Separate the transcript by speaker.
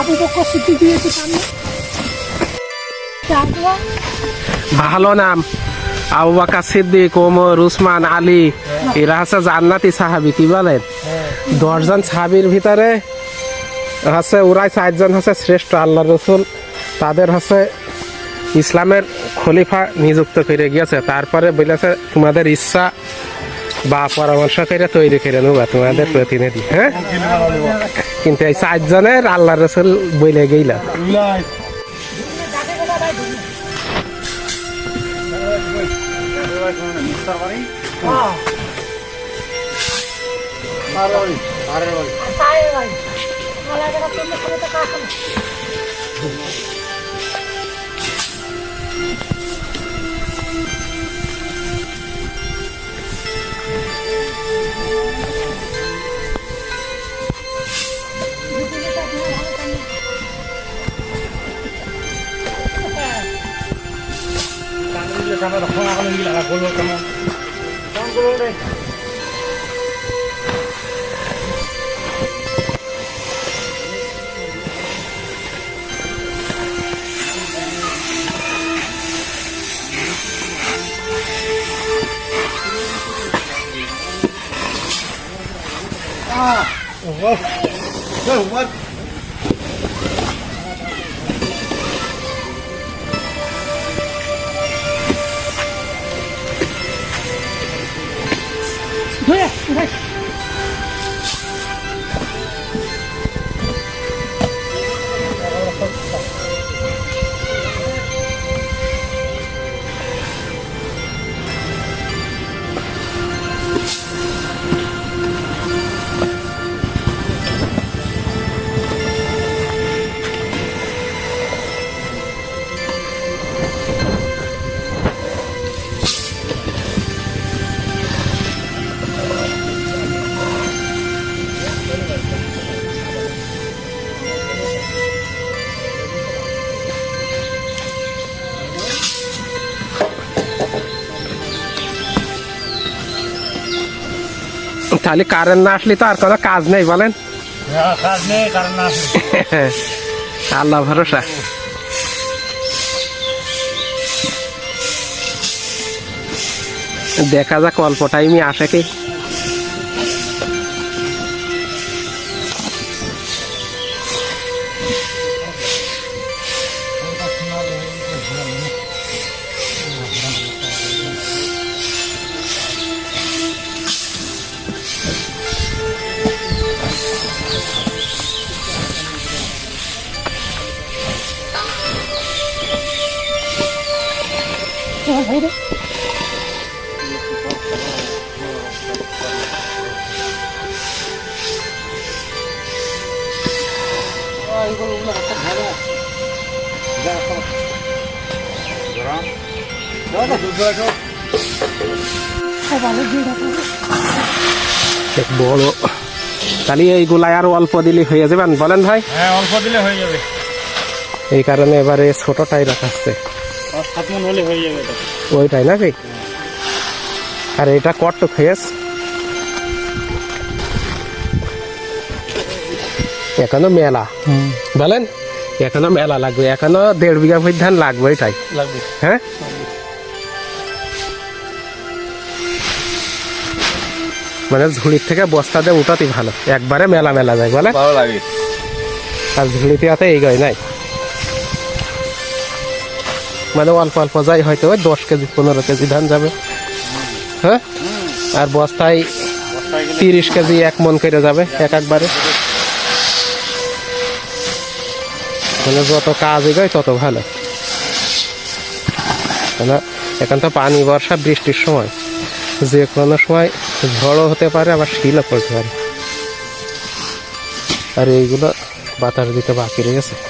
Speaker 1: আবু বকর সিদ্দিক দিয়েছে
Speaker 2: ভালো নাম। আবু বাকা সিদ্দিক ওমর উসমান আলী এরা হচ্ছে জান্নাতি সাহাবি কি বলেন? দশজন সাহাবির ভিতরে হচ্ছে ওরাই চারজন হচ্ছে শ্রেষ্ঠ আল্লাহ রসুল। তাদের হচ্ছে ইসলামের খলিফা নিযুক্ত করে গিয়েছে। তারপরে বলেছে তোমাদের ইচ্ছা বা পরামর্শ করে তৈরি করে নেবা তোমাদের প্রতিনিধি হ্যাঁ? কিন্তু এই চারজনের আল্লাহ রসুল বলে গেইলা।
Speaker 1: পায়ে ভাই মালা জায়গা তুমি করে তো কাজ ধরে
Speaker 2: তাহলে কারেন্ট না আসলে তো আর কোনো কাজ নেই বলেন। আল্লাহ ভরসা। দেখা যাক অল্প টাইমই আসে কি।
Speaker 1: দিয়ে রাখো
Speaker 2: এক বড় তাহলে এইগুলাই আর অল্প দিলে হয়ে যাবেন বলেন ভাই।
Speaker 3: হ্যাঁ অল্প দিলে হয়ে যাবে।
Speaker 2: এই কারণে এবারে ছোটটাই রাখাচ্ছে।
Speaker 3: সাত মন হলে হয়ে যাবে
Speaker 2: ওইটাই নাকি? আর এটা কত খেয়েছ এখনও মেলা। বলেন এখনও মেলা লাগবে এখনও দেড় বিঘা ভরি ধান লাগবে এটাই।
Speaker 3: লাগবে।
Speaker 2: হ্যাঁ? মানে ঝুড়ির থেকে বস্তাতে উঠাতে ভালো। একবারে মেলা মেলা যায় বলে
Speaker 3: ভালো লাগে।
Speaker 2: আর ঝুড়িতে হাতে এই গয় নাই। মানে অল্প অল্প যাই, হয়তো ওই দশ কেজি, পনেরো কেজি ধান যাবে। হ্যাঁ? আর বস্তায় তিরিশ কেজি এক মন করে যাবে, এক একবারে। মানে যত কাজ এগোয়, তত ভালো। কেন এখন তো পানি, বর্ষা, বৃষ্টির সময়। যে কোনো সময় ঝড়ও হতে পারে, আবার শিলও পড়তে পারে। আর এইগুলো বাতাস দিতে বাকি রয়েছে।